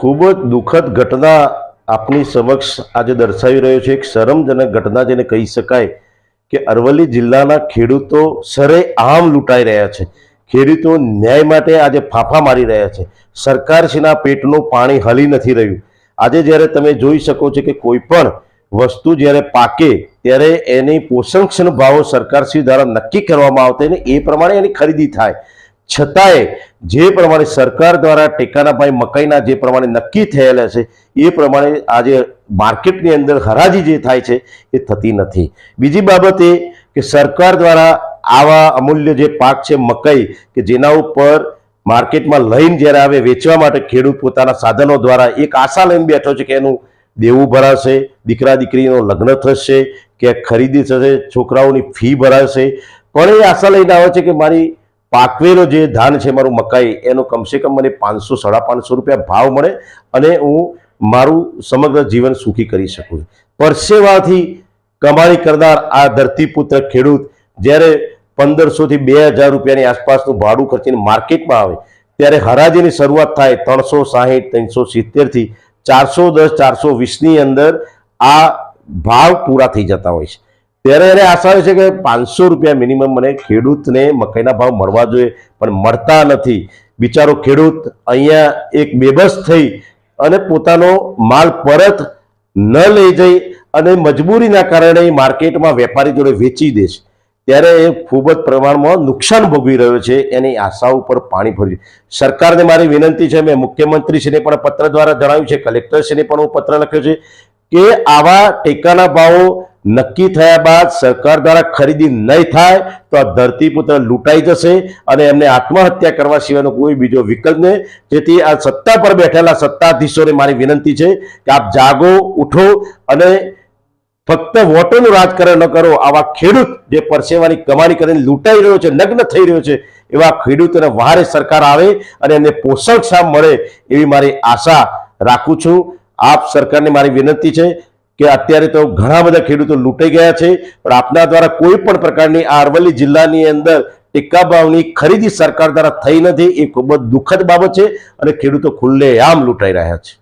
ખૂબ જ દુઃખદ ઘટના આપની સમક્ષ આજે દર્શાવી રહ્યો છે. એક શરમજનક ઘટના જેને કહી શકાય કે અરવલ્લી જિલ્લાના ખેડૂતો સરેઆમ લૂંટાઈ રહ્યા છે. ખેડૂતો ન્યાય માટે આજે ફાંફા મારી રહ્યા છે. સરકારશ્રીના પેટનું પાણી હલી નથી રહ્યું. આજે જ્યારે તમે જોઈ શકો છો કે કોઈ પણ વસ્તુ જ્યારે પાકે ત્યારે એની પોષણક્ષમ ભાવો સરકારશ્રી દ્વારા નક્કી કરવામાં આવતા એ પ્રમાણે એની ખરીદી થાય. છતાંય જે પ્રમાણે સરકાર દ્વારા ટેકાના ભાઈ મકાઈના જે પ્રમાણે નક્કી થયેલા છે, એ પ્રમાણે આજે માર્કેટની અંદર હરાજી જે થાય છે, એ થતી નથી. બીજી બાબત એ કે સરકાર દ્વારા આવા અમૂલ્ય જે પાક છે, મકાઈ કે જેના ઉપર માર્કેટમાં લઈને જ્યારે આવે વેચવા માટે ખેડૂત પોતાના સાધનો દ્વારા એક આશા લઈને બેઠો છે કે એનું દેવું ભરાશે, દીકરા દીકરીનો લગ્ન થશે કે ખરીદી થશે, છોકરાઓની ફી ભરાશે. પણ એ આશા લઈને આવે છે કે મારી પાકવેલો જે ધાન છે મારું મકાઈ, એનો કમસે કમ મને પાંચસો, સાડા પાંચસો રૂપિયા ભાવ મળે અને હું મારું સમગ્ર જીવન સુખી કરી શકું પરસેવાથી કમાણી કરનાર આ ધરતીપુત્ર ખેડૂત, જ્યારે પંદરસોથી બે હજાર રૂપિયાની આસપાસનું ભાડું ખર્ચીને માર્કેટમાં આવે, ત્યારે હરાજીની શરૂઆત થાય ત્રણસો સાહીઠ, ત્રણસો સિત્તેરથી ચારસો દસ, ચારસો વીસની અંદર આ ભાવ પૂરા થઈ જતા હોય છે. ત્યારે એને આશા હોય છે કે પાંચસો રૂપિયા મિનિમમ મને ખેડૂતને મકાઈના ભાવ મળવા જોઈએ, પણ મળતા નથી. બિચારો ખેડૂત અહીંયા એક બેબસ થઈ અને પોતાનો માલ પરત ન લઈ જઈ અને મજબૂરીના કારણે માર્કેટમાં વેપારી જોડે વેચી દે છે. ત્યારે એ ખૂબ જ પ્રમાણમાં નુકસાન ભોગવી રહ્યો છે, એની આશા ઉપર પાણી ભર્યું સરકારને મારી વિનંતી છે, મેં મુખ્યમંત્રીશ્રીને પણ પત્ર દ્વારા જણાવ્યું છે, કલેક્ટરશ્રીને પણ હું પત્ર લખ્યો છે કે આવા ટેકાના ભાવો નક્કી થયા બાદ સરકાર દ્વારા ખરીદી નહીં થાય તો આ ધરતીપુત્ર લૂંટાઈ જશે અને એમને આત્મહત્યા કરવા સિવાયનો કોઈ બીજો વિકલ્પ નહીં. જેથી આ સત્તા પર બેઠેલા સત્તાધીશોને મારી વિનંતી છે કે આપ જાગો, ઉઠો અને ફક્ત વોટોનું રાજકારણ ન કરો. આવા ખેડૂત જે પરસેવાની કમાણી કરીને લૂંટાઈ રહ્યો છે, નગ્ન થઈ રહ્યો છે, એવા ખેડૂતોને વહારે સરકાર આવે અને એમને પોષણ ક્ષામ મળે એવી મારી આશા રાખું છું. આપ સરકારને મારી વિનંતી છે કે અત્યારે તો ઘણા બધા ખેડૂતો લૂંટાઈ ગયા છે, પણ આપના દ્વારા કોઈ પણ પ્રકારની આ અરવલ્લી જિલ્લાની અંદર ટેકા ભાવની ખરીદી સરકાર દ્વારા થઈ નથી, એ ખૂબ જ દુઃખદ બાબત છે અને ખેડૂતો ખુલ્લે આમ લૂંટાઈ રહ્યા છે.